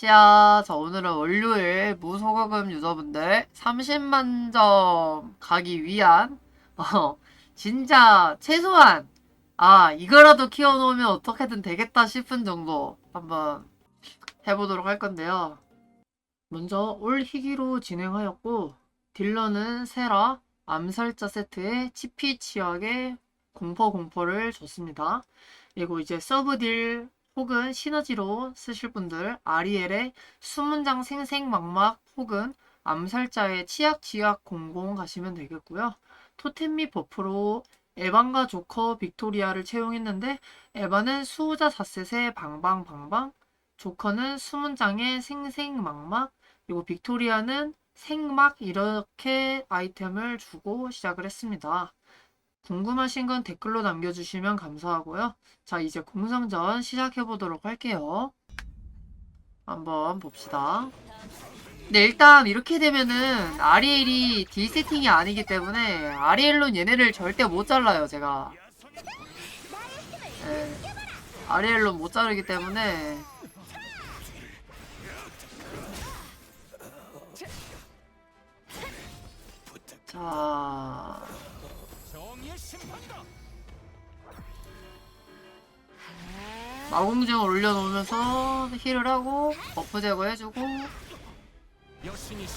시야, 자, 오늘은 월요일 무소거금 유저분들 30만 점 가기 위한, 어, 진짜 최소한, 아, 이거라도 키워놓으면 어떻게든 되겠다 싶은 정도 한번 해보도록 할 건데요. 먼저 올 희귀로 진행하였고, 딜러는 세라, 암살자 세트에 치피 치약에 공포 공포를 줬습니다. 그리고 이제 서브딜 혹은 시너지로 쓰실 분들 아리엘의 수문장 생생막막 혹은 암살자의 치약 치약 공공 가시면 되겠고요. 토템 및 버프로 에반과 조커 빅토리아를 채용했는데 에반은 수호자 4셋의 방방방방 조커는 수문장의 생생막막 그리고 빅토리아는 생막 이렇게 아이템을 주고 시작을 했습니다. 궁금하신 건 댓글로 남겨주시면 감사하고요. 자, 이제 공성전 시작해 보도록 할게요. 한번 봅시다. 네, 일단 이렇게 되면은 아리엘이 D 세팅이 아니기 때문에 아리엘론 얘네를 절대 못 잘라요, 제가. 네, 아리엘론 못 자르기 때문에 자, 심판다. 마공증을 올려놓으면서 힐을 하고 버프 제거 해주고. 여신이시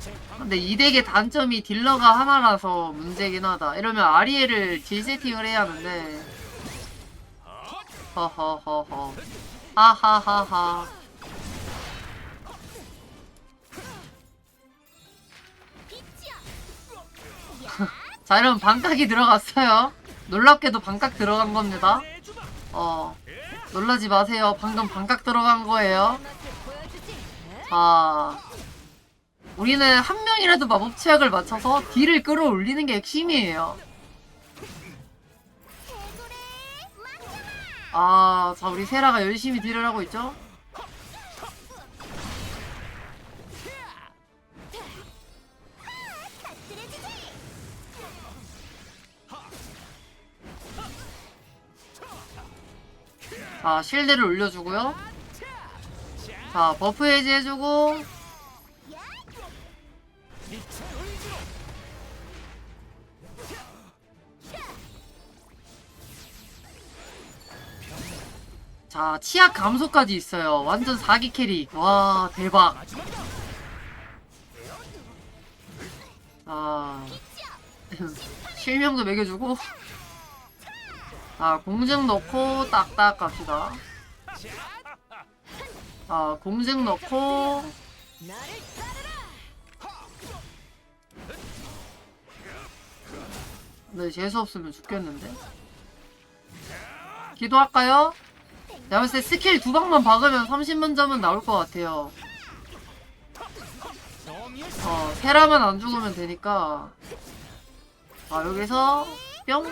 재판 근데 이 덱의 단점이 딜러가 하나라서 문제긴 하다. 이러면 아리엘을 딜 세팅을 해야 하는데. 허허허허. 하하하하 자 이러면 반각이 들어갔어요 놀랍게도 반각 들어간 겁니다 어 놀라지 마세요 방금 반각 들어간 거예요 자 우리는 한 명이라도 마법 치약을 맞춰서 딜을 끌어올리는 게 핵심이에요. 아, 자, 우리 세라가 열심히 딜을 하고 있죠? 자, 실드를 올려주고요. 자, 버프 해제해주고, 자, 치약 감소까지 있어요. 완전 사기 캐릭. 와, 대박. 아, 실명도 매겨주고. 아, 공증 넣고 딱딱 갑시다. 아, 공증 넣고. 네, 재수없으면 죽겠는데. 기도할까요? 내가 봤을 때 스킬 두 방만 박으면 30만 점은 나올 것 같아요. 어, 세라만 안 죽으면 되니까. 아, 여기서 뿅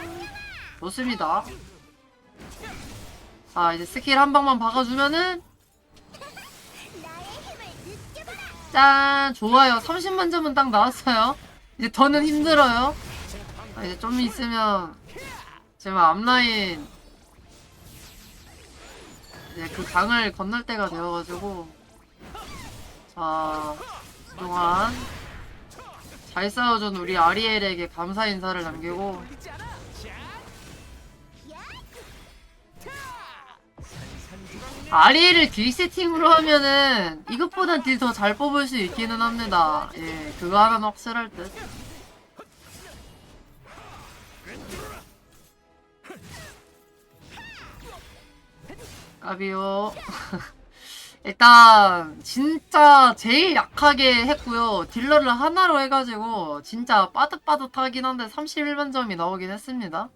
좋습니다. 아, 이제 스킬 한 방만 박아주면은 짠 좋아요. 30만 점은 딱 나왔어요. 이제 더는 힘들어요. 아, 이제 좀 있으면 지금 앞라인 이제 그 강을 건널 때가 되어가지고 자 그동안 잘 싸워준 우리 아리엘에게 감사 인사를 남기고 아리엘을 딜 세팅으로 하면은 이것보단 딜 더 잘 뽑을 수 있기는 합니다. 예, 그거 하나는 확실할 듯. 까비요. 일단 진짜 제일 약하게 했고요. 딜러를 하나로 해가지고 진짜 빠듯빠듯하긴 한데 31만 점이 나오긴 했습니다.